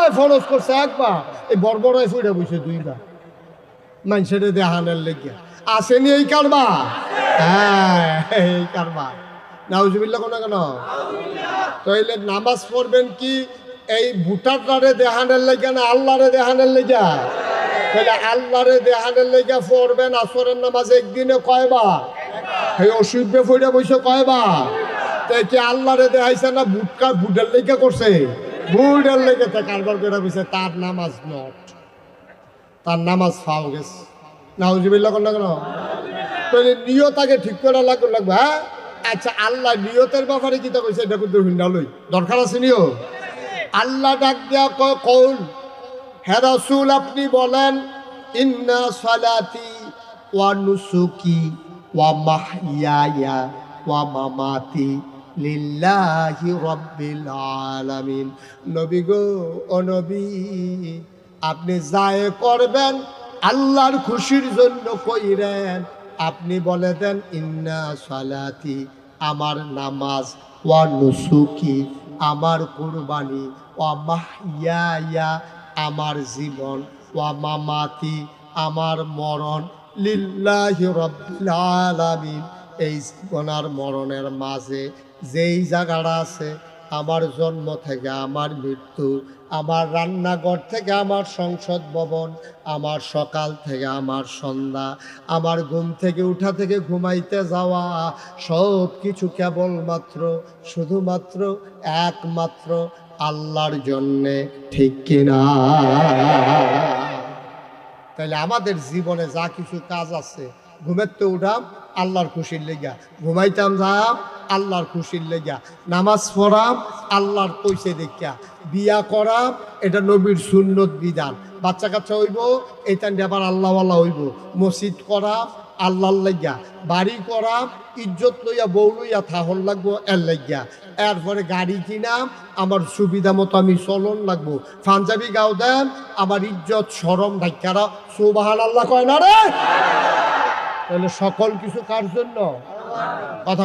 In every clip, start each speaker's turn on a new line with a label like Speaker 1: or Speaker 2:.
Speaker 1: আল্লাহ ফরজ করছে? একবার। এই বড়বড়ায় ফুটে বসে দুইবার। মানুষের দেহানের লেগে আসেনি এই কারবা হ্যাঁ এই কারবা নাউজুবিল্লা কোনো কেন? তাইলে নামাজ পড়বেন কি? এই ভুটারটারে দেহানের লেগে না আল্লাহরে দেহানের লেগে তাহলে আল্লাহরে দেহানের লেগে পড়বেন আসরের নামাজ একদিনে কয়বার? এই অসুবিধে ফুটে বসে কয়বার? তাই কি আল্লাহরে দেখাইছে না বুটকা বুটের লেগে করছে? বুটের লেগে তা কারবার করে বসে তার নামাজ নট। তার নামাজ ফাও গেছে। নাউজিবিল্লা কোন? কেন নিয়ত আগে ঠিক করে লাগবে লাগবে হ্যাঁ? আচ্ছা আল্লাহ নিয়তের ব্যাপারে কি তা কইছে? এটা কিন্তু লই। দরকার আছে নিও আল্লাহ ডাক দেয়া কয় কৌল, হে আপনি বলেন, ইন্না সালাতি ওয়া নুসুকি ওয়া মাহইয়ায়া ওয়া মামাতি লিল্লাহি রাব্বিল আলামিন। নবী গো, ও নবী, আপনি যায় করবেন, আল্লাহর খুশির জন্য কইরেন। আপনি বলে দেন, ইন্না সালাতি, আমার নামাজ, ওয়া নুসুকি, আমার কুরবানি, ওয়া মাহইয়া আমার জীবন, ওয়া মামাতি, আমার মরণ, লিল্লাহি রাব্বিল আলামিন। এই জীবনার মরণের মাঝে যেই জায়গাটা আছে, আমার জন্ম থেকে আমার মৃত্যু, আমার রান্নাঘর থেকে আমার সংসদ ভবন, আমার সকাল থেকে আমার সন্ধ্যা, আমার ঘুম থেকে উঠা থেকে ঘুমাইতে যাওয়া, সব কিছু কেবলমাত্র, শুধুমাত্র একমাত্র আল্লাহর জন্যে, ঠিক কিনা? তাহলে আমাদের জীবনে যা কিছু কাজ আছে, ঘুমের তো উঠাম, আল্লাহর খুশির লেগা, ঘুমাইতাম যাম আল্লাহর খুশির লেগা। নামাজ পড়াম, আল্লাহর পয়সা দেখা বিয়া করাম, এটা নবীর সুন্নত বিধান। বাচ্চা কাচ্চা হইব এটা আবার আল্লাহওয়ালা হইব। মসজিদ করাম, আল্লাহর লাগিয়া বাড়ি করাম, ইজ্জত লইয়া, বউ লইয়া, থাহন লাগবো, এর লাগিয়া এরপরে গাড়ি কিনাম, আমার সুবিধা মতো আমি চলন লাগবো। পাঞ্জাবি গাও দেন, আমার ইজ্জত, সরম ঢাকারা সুবাহান আল্লাহ কয় না রে? তাহলে সকল কিছু কার জন্য?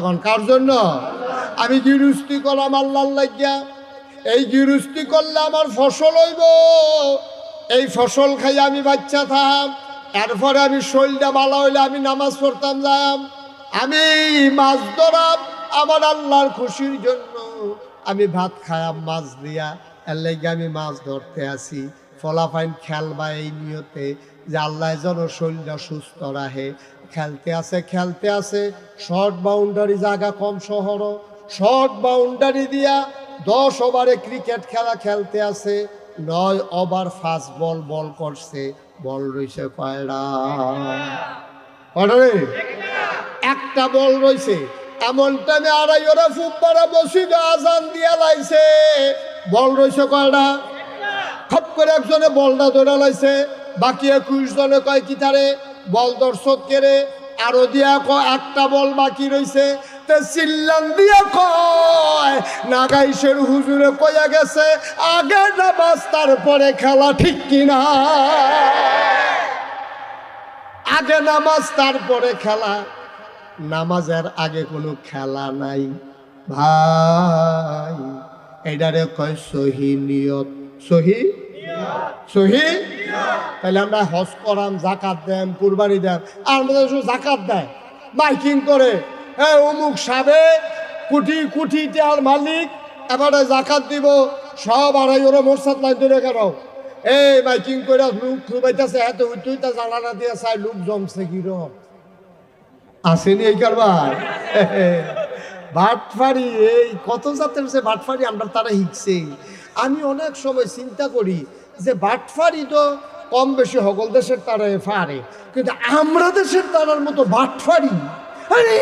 Speaker 1: কন, কার জন্য? আমি গিরুস্তি করলাম আল্লাহ লাগিয়া। এই গিরুস্তি করলে আমার ফসল হইব। এই ফসল খাই আমি বাচ্চা থাম। এরপরে আমি শরীরটা ভালো হইলে আমি নামাজ পড়তাম যাম। আমি মাছ ধরাম আমার আল্লাহর খুশির জন্য। আমি ভাত খায়াম মাছ দিয়া। এর লাগে আমি মাছ ধরতে আসি। ফলাফাইন খেলবা এই নিয়তে যে আল্লাহ যেন শরীরটা সুস্থ রাখে। খেলতে আছে খেলতে আছে। শর্ট বাউন্ডারি জায়গা কম শহর। শর্ট বাউন্ডারি দিয়া দশ ওভারে ক্রিকেট খেলা খেলতে আছে। নয় ওভার ফাস্ট বল বল করছে। বল রয়েছে কয়টা? একটা বল রয়েছে এমন টাইমে আড়াই ওরা ফুটবারা মসজিদ আজান দিয়া লাইছে। বল রয়েছে কয়টা? খপ করে একজনে বলটা ধরে লাইছে। বাকি একুশ জনে কয় কি তারে? বল দর্শক কেড়ে, আরও দিয়া কয়, একটা বল বাকি রইছে। তে চিল্লান দিয়া কয় নাগাইশের হুজুরে কয়া গেছে, আগে নামাজ, তারপরে খেলা ঠিক কিনা? আগে নামাজ, তারপরে খেলা। নামাজের আগে কোনো খেলা নাই। ভাই এটারে কয়, সহি নিয়ত। সহি? সহি তাহলে আমরা হজ করাম, জাকাত দেন কুরবানি দেন আর আমাদের শুধু জাকাত দেয়। মাইকিং করে হ্যাঁ অমুক সাবে, কোটি কোটি টাকার মালিক এবারে জাকাত দিব, সব আড়াই ওরা মোরসাদ লাইন ধরে কেন এই মাইকিং করে লোক খুবাইতেছে এত তুইটা জানানা দিয়ে চাই লোক জমছে কিরম। আসেনি এই কারবার? ভাটফারি এই কত জাতের সে ভাটফারি আমরা তারা শিখছে আমি অনেক সময় চিন্তা করি যে ভাটফারি তো কম বেশি হগল দেশের তারায় ফারে কিন্তু আমরা দেশের তারার মতো ভাটফারি আরে!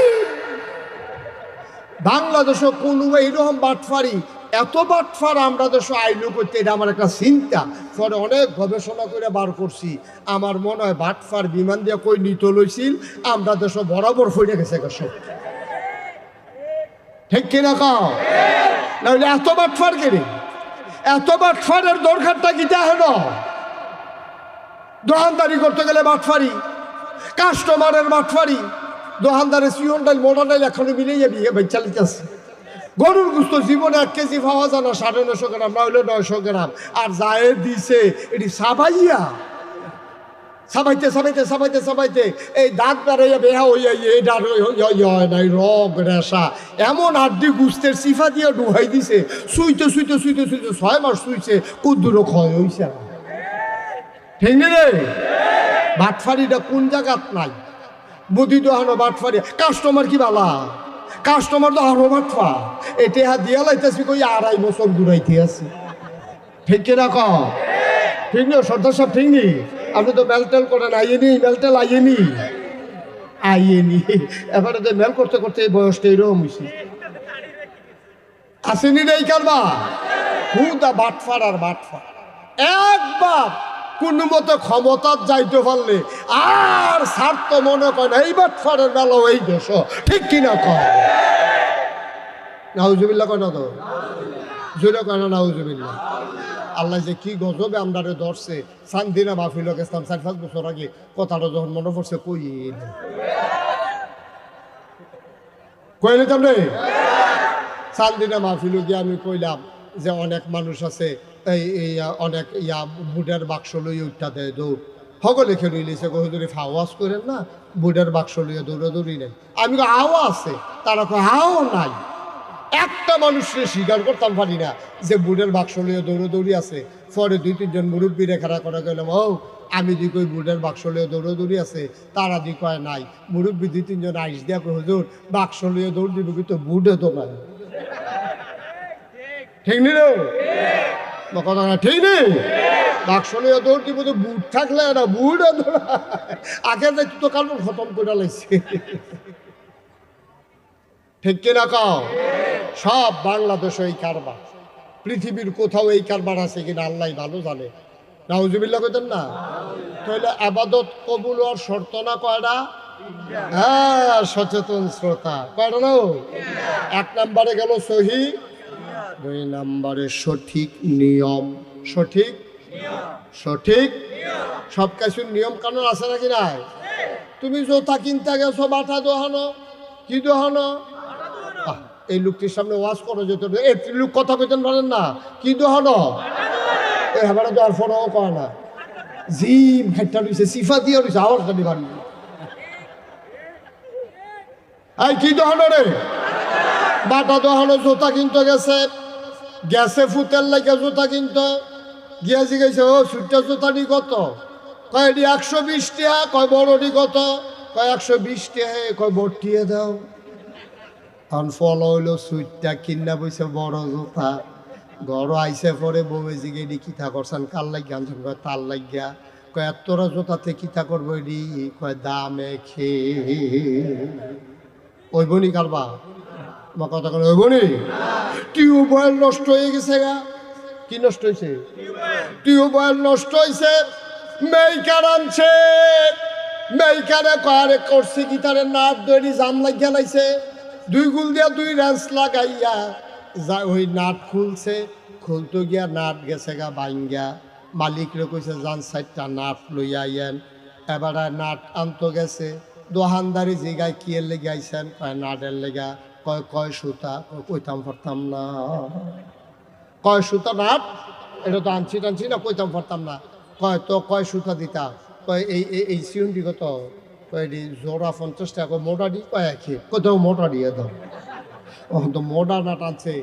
Speaker 1: বাংলাদেশও কোনো এইরকম বাটফারি, এত বাটফার আমরা দেশ আইনও করতে, এটা আমার একটা চিন্তা। পরে অনেক গবেষণা করে বার করছি। আমার মনে হয় বাটফার বিমান দিয়ে কই নিত লইছিল, আমরা দেশ বরাবর ফিরে গেছে সব। ঠিক কিনা কাও? নাহলে এত বাটফার কেড়ে এত বাটফারের দরকারটা কি দেখ দোহানদারি করতে গেলে বাটফারি, কাস্টমারের বাটফারি। দোহানদারের সিয়ন ডাইল, মোটা ডাইল এখনও মিলে যাবি চালিতেছে গরুর গুস্ত জীবনে এক কেজি পাওয়া যায় না, সাড়ে নশো গ্রাম, না হলে নয়শো গ্রাম। আর যায় দিছে, এটি সাবাইয়া। সাবাইতে সাবাইতে সাবাইতে সাবাইতে। এই দাঁত বেড়াইয়া বেহা হইয়া এটা নাই রগ রেশা। এমন আড্ডি গুস্তের সিফা দিয়ে ডুহাই দিছে শুইতে শুইতে শুইতে শুইতে ছয় মাস শুইছে কুদ্দুরো ক্ষয় হইছে। ঠিক রে? বাটফারিটা কোন জায়গাত নাই? মুদি দোহানো বাটফারি। কাস্টমার কি বালা? কাস্টমার তো আরও বাটফা। এটা হাত দিয়া লাইতেছি কই, আড়াই বছর ঘুরাইতে আছি। ঠিক কিনা ক ঠিক না, সর্দার সাহেব, ঠিক নি? আপনি তো মেলটেল করেন আইয়েনি মেলটেল আইয়েনি। আইয়েনি। এবারে তো মেল করতে করতে এই বয়সটা এরকম হয়েছে আসেনি এই কারবা হুদা বাটফার আর বাটফার। একবার কোন মতো ক্ষমতার যাইতে পারলে আর স্বার্থ মনে করে না, এই বাটফারের বেলা এই দেশ ঠিক কিনা কয়? নাউজুবিল্লা কয় না তো? জোরে কয় না নাউজুবিল্লা আল্লাহ যে কি গজবে আমরারে ধরছে। সান্দিনা মাহফিল গেছিলাম চার পাঁচ বছর আগে কথাটা যখন মনে পড়ছে, কই মাহফিল গিয়ে আমি কইলাম যে অনেক মানুষ আছে, এই অনেক ইয়া বুডের বাক্স লই উঠা দেয় দৌড়। সকলে খেয়ে রইলেছে কহিদুরি ফাওয়াজ করেন না, বুডের বাক্স লইয়া দৌড়াদৌড়ি নেই। আমি হাও আছে? তারা কয় হাও নাই। একটা মানুষকে স্বীকার করতাম পারি না যে বুড়ের বাক্স লিয়ে দৌড়াদৌড়ি আছে। পরে দুই, তিনজন মুরব্বীরে খাড়া করা গেলাম ও, আমি দি কই বুড়ের বাক্স লিয়ে দৌড়াদৌড়ি আছে, তারা দি কয় নাই। মুরব্বী দুই, তিনজন আইস দিয়া হুজুর, বাক্স লিয়ে দৌড় দিব কিন্তু বুড়ে তো নাই? ঠিক নি রে? কথা না ঠিক নেই বাক্স লিয়ে দৌড় দিব তো বুট থাকলে না বুড়ে দৌড়া আগে দেখি তো কারণ খতম করে লাইছে। ঠিক কিনা কাও? সব বাংলাদেশ এই কারবার। পৃথিবীর কোথাও এই কারবার আছে কিনা আল্লাহ ভালো জানে। নাউজুবিল্লা কইতেন না? তাহলে আবাদত কবুল আর শর্ত না কয়টা? হ্যাঁ সচেতন শ্রোতা। কয়টা না এক নম্বরে গেল সহি, দুই নম্বরে সঠিক নিয়ম। সঠিক? সঠিক? সব কিছুর নিয়ম কানুন আছে নাকি নাই? তুমি জোতা কিনতে গেছো বাটা দোহানো, কি দোহানো? এই লোকটির সামনে ওয়াজ করো যেত এই লোক কথা কইতেন পারেন না। কি দোহানো? এই হেবারে দেওয়ার ফোনও কয় না। জি ভাইটা রয়েছে সিফা দিয়ে রয়েছে আওয়াজ কাটি বাড়ি এই কি দোহানো রে? বাটা দোহানো, জোতা কিনতে গেছে। গেছে ফুতের লাগে জোতা কিনতো। গিয়া জিজ্ঞেস ও, সুটটা জুতাটি কত? কয়, এটি একশো বিশ টাকা কয় বড়টি কত? কয়, একশো বিশ টাকা কয় বটিয়ে দাও। তখন ফল হইল সুইটটা কিনা বইছে বড় জোতা। ঘর আইসে পরে বউয়ে জিগে এটি কিথা করছেন কাল লাগিয়া আনছেন কয়, তার লাগিয়া। কয়, এতটা জুতাতে কিথা করব এটি কয়, দামে খেয়ে ওই বনি কারবা আমার কথা কেন ওই বনি? টিউবওয়েল নষ্ট হয়ে গেছে গা। কি নষ্ট হয়েছে টিউবওয়েল নষ্ট হয়েছে মেইকার আনছে। মেইকারে কয়ারে করছে গিটারের নাট দড়ি জাম লাগিয়া লাইছে। দুই গুল দিয়া দুই রেঞ্চ লাগাইয়া, যা ওই নাট খুলছে, খুলতে গিয়া নাট গেছে গা বাইঙ্গা মালিকরে কইছে, যান চারটা নাট লইয়া আইয়েন। এবারে নাট আনতো গেছে। দোহানদারি জিগায় কি এর লেগে আইছেন? কয়, নাটের লেগা। কয় কয় সুতা? কইতাম পারতাম না। কয়, সুতা নাট? এটা তো আনছি টানছি না, কইতাম পারতাম না। কয়, তো কয় সুতা দিতা? কয় এই এই সিউন্ডি কত? কয় এটি জোড়া পঞ্চাশ টাকা কয় মোটা দি কয় একই কোথাও মোটা দিয়ে দাও। তো মোটা নাট আছে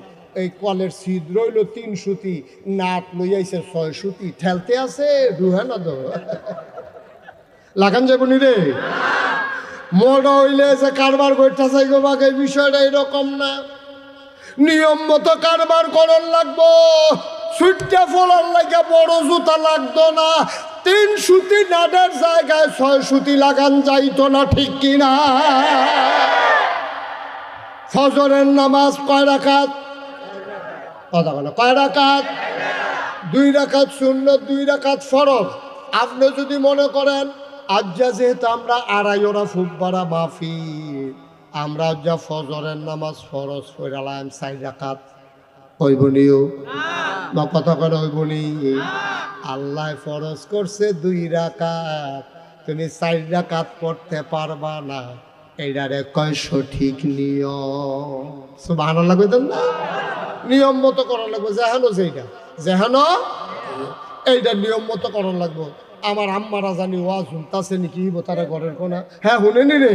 Speaker 1: এই কলের ছিদ্র রইল তিন সুতি, নাট লই আইছে ছয় সুতি। ঠেলতে আছে, রুহে না তো? লাগান যাব নি রে? মোটা হইলে যে কারবার করতে চাই গো বাকে বিষয়টা এরকম না। নিয়ম মতো কারবার করার লাগবো। সুইটটা ফলার লাগে বড় জুতা লাগতো না। তিন সুতি নাটের জায়গায় ছয় সুতি লাগান যাইতো না, ঠিক কিনা? ফজরের নামাজ কয় রাখাত কথা বলো, কয় রাখাত দুই রাখাত শূন্য দুই রাখাত ফরজ। আপনি যদি মনে করেন, আজ যা যেহেতু আমরা আড়াই ওরা ফুটবারা মাফি আমরা যা ফজরের নামাজ ফরজ কইরালাম চাই রাখাত ওইবনিও বা কথা করে ওইবনি আল্লাহ ফরজ করছে দুই রাকাত। তুমি চার রাকাত পড়তে পারবা না। এইটারে কয় সঠিক নিয়ম? সুবাহ লাগবে তো না। নিয়ম মতো করা লাগবে। যেহানো সেইটা যেহানো এইটা নিয়ম মতো করা লাগবো। আমার আম্মারা জানি ওয়া শুনতাছে নাকি তারা ঘরের কোনা হ্যাঁ শুনেনি রে।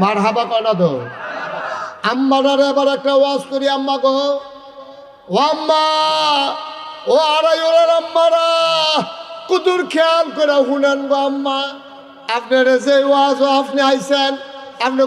Speaker 1: মার হাবা কয় না তো আম্মারারে এবার একটা ওয়াজ করি, আম্মা গো। ও আম্মা ও আড়াই আম্মারা কুতুর খেয়াল করে শুনেন গো আম্মা। আপনার যে ওয়াজ আপনি আইছেন, আপনি